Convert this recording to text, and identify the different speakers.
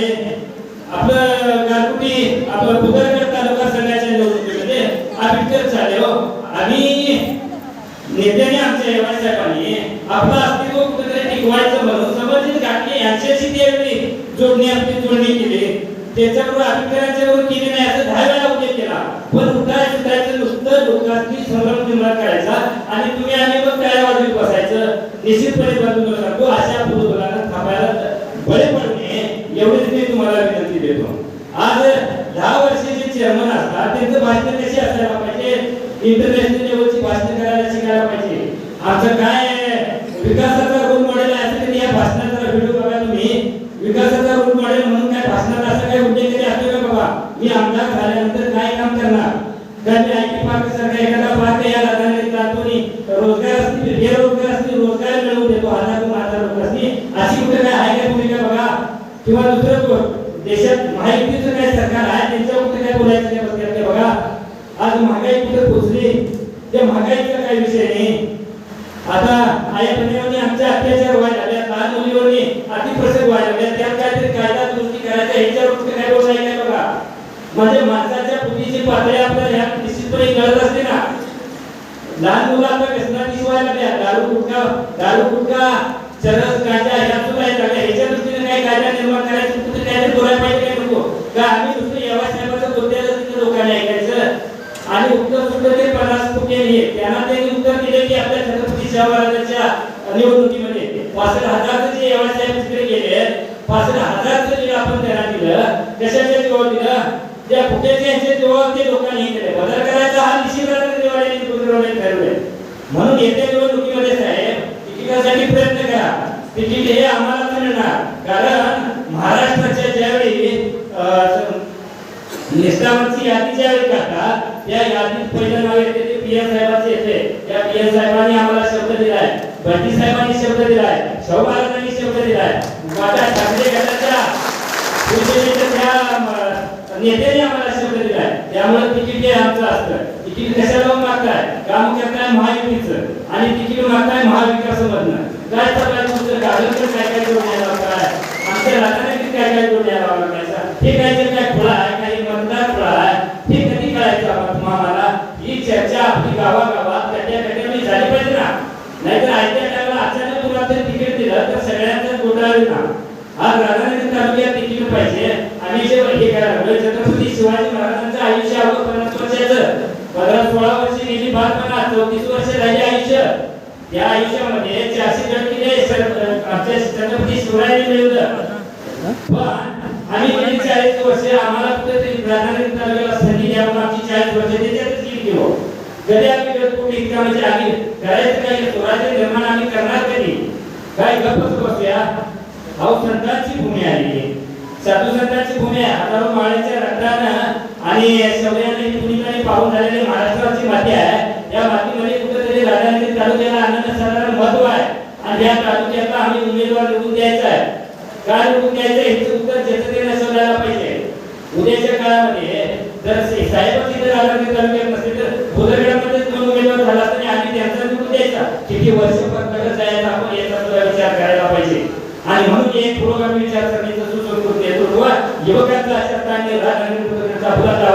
Speaker 1: झाले आपलं गारकुटी आपलं बुधरगड तालुका संघाच्या निवडणुकीमध्ये आंबेडकर झाले हो. आम्ही नेत्याने आमच्या एवढ्या साहेबांनी आपलं अस्तित्व कुठेतरी टिकवायचं म्हणून संबंधित घाटणे यांच्याशी त्यावेळी जोडणी आपली जोडणी केली. त्याच्याबरोबर आंबेडकरांच्या बरोबर केली नाही असं दहा वेळा उल्लेख केला. पण उठाय सुटायचं नुसतं लोकांनी संभ्रम निर्माण करायचा आणि तुम्ही आम्ही मग काय वाजवी बसायचं. निश्चितपणे बंद सांगतो अशा पूर्व आज दहा वर्षाचे चेअरमन असतात त्यांचं भाषण कशी असायला पाहिजे? इंटरनॅशनल लेवलची भाषण करायला शिकायला पाहिजे. आमचं काय विकासाचा रोल मॉडेल आहे असं कधी या भाषणाचा व्हिडिओ बघा तुम्ही. विकासाचा रोल मॉडेल म्हणून काय भाषणात असं काही उद्योग तरी असतो का बाबा? मी आमदार झाल्यानंतर काय काम करणार? तर मी आय पार्क सारखा एखादा पार्क या राजधानीत जातो आणि रोजगार असतील बेरोजगार असतील रोजगार मिळवून देतो. हजार दोन हजार लोक असतील. अशी कुठे काय आहे का भूमिका बघा? किंवा दुसरं को- देशात महायुतीचं काय सरकार आहे त्यांच्यावर कुठे काय बोलायचं नाही बघा बघा आज महागाई कुठे पोहोचली त्या महागाईचा काय विषय नाही. आता आया बहिणीवरनी आमच्या अत्याचार व्हायला लागल्या लहान मुलीवरनी अतिप्रसंग व्हायला लागल्या त्यात काहीतरी कायदा दुरुस्ती करायचा ह्याच्यावर कुठे काय बोलायचं नाही बघा. म्हणजे माणसाच्या बुद्धीची पातळी आपल्याला ह्या निश्चितपणे कळत असते ना. लहान मुलं आता व्यसनाची शिवाय लागल्या दारू गुटखा दारू गुटखा चरस गांजा यातून सुद्धा आहेत लागल्या ह्याच्या दृष्टीने काही कायदा निर्माण करायचं कुठे काहीतरी बोलायला पाहिजे काय नको का आम्ही नुसतं येवा साहेबाचं बोललेलं तिथे लोकांनी ऐकायचं आणि उत्तर सुद्धा ते पन्नास फुटे नाही त्यांना त्यांनी उत्तर दिले की आपल्या छत्रपती शिवाजी निवडणुकीमध्ये पासष्ट हजारचं जे एवढ्या साहेब तिकडे गेले पासष्ट हजारचं जे आपण त्यांना दिलं कशाच्या जेव्हा दिलं त्या फुट्याच्या यांचे जेव्हा ते लोकांनी हे केले बदल करायचा हा निशिगंध दिवाळी ठरवले म्हणून येत्या निवडणुकीमध्ये साहेब तिकिटासाठी प्रयत्न करा. तिकीट हे आम्हाला मिळणार. कारण निष्ठावरची यादी ज्यावेळी काढतात त्या यादीत पहिलं नाव येते ते पी एस साहेबांचे येते. त्या पी एस साहेबांनी आम्हाला शब्द दिलाय. भट्टी साहेबांनी शब्द दिलाय. शाहू महाराजांनी शब्द दिलाय. माझ्या ठाकरे गटाच्या शिवसेनेच्या नेत्याने आम्हाला शब्द दिलाय. त्यामुळे तिकीट हे आमचं असतं. तिकीट कशाला मागताय? काम करताय महायुतीचं. आणि तिकीट मागताय महाविकासामधनं. काय चाललंय तुमचं? गाजर काय काय करून यायला काय आमच्या राजकारणातील काय काय करून यायला काय चर्चा आपली गावागावात कट्या कट्यामध्ये झाली पाहिजे ना. नाहीतर आयत्या टायमाला अचानक तुला ते तिकीट दिलं तर सगळ्यांचं गोंधळ ना. आज राधानगरी तालुक्यात तिकीट पाहिजे. आम्ही जे हे करावं छत्रपती शिवाजी महाराजांचं आयुष्य अवघं पन्नास वर्षाचं. पंधरा सोळा वर्ष गेली फार बालपणा चौतीस वर्ष झाली आयुष्य. या आयुष्यामध्ये चारशे गट किल्ले आमच्या छत्रपती शिवरायांनी मिळवलं. पण आम्ही गेली चाळीस वर्ष आम्हाला कुठेतरी राधानगरी तालुक्याला संधी द्यावं आमची चाळीस वर्ष जरी आम्ही गटकुटी इतका म्हणजे आम्ही करायचं काय स्वराज्य निर्माण आम्ही करणार कधी? काय गप्पच बसूया? अहो संतांची भूमी आली साधू संतांची भूमी आहे. हजारो माळ्याच्या रक्तानं आणि शौर्याने कुणीकडे पाहून झालेली महाराष्ट्राची माती आहे. या मातीमध्ये कुठेतरी राजांनी तालुक्याला आनंद साधारण महत्त्व आहे आणि या तालुक्याला आम्ही उमेदवार निवडून द्यायचा आहे. काय निवडून द्यायचं? ह्याचं उत्तर ज्याचं त्याने शोधायला पाहिजे. उद्याच्या काळामध्ये जर साहेबांची जर इथे तालुक्यात नसेल तर बोधगडामध्ये la plata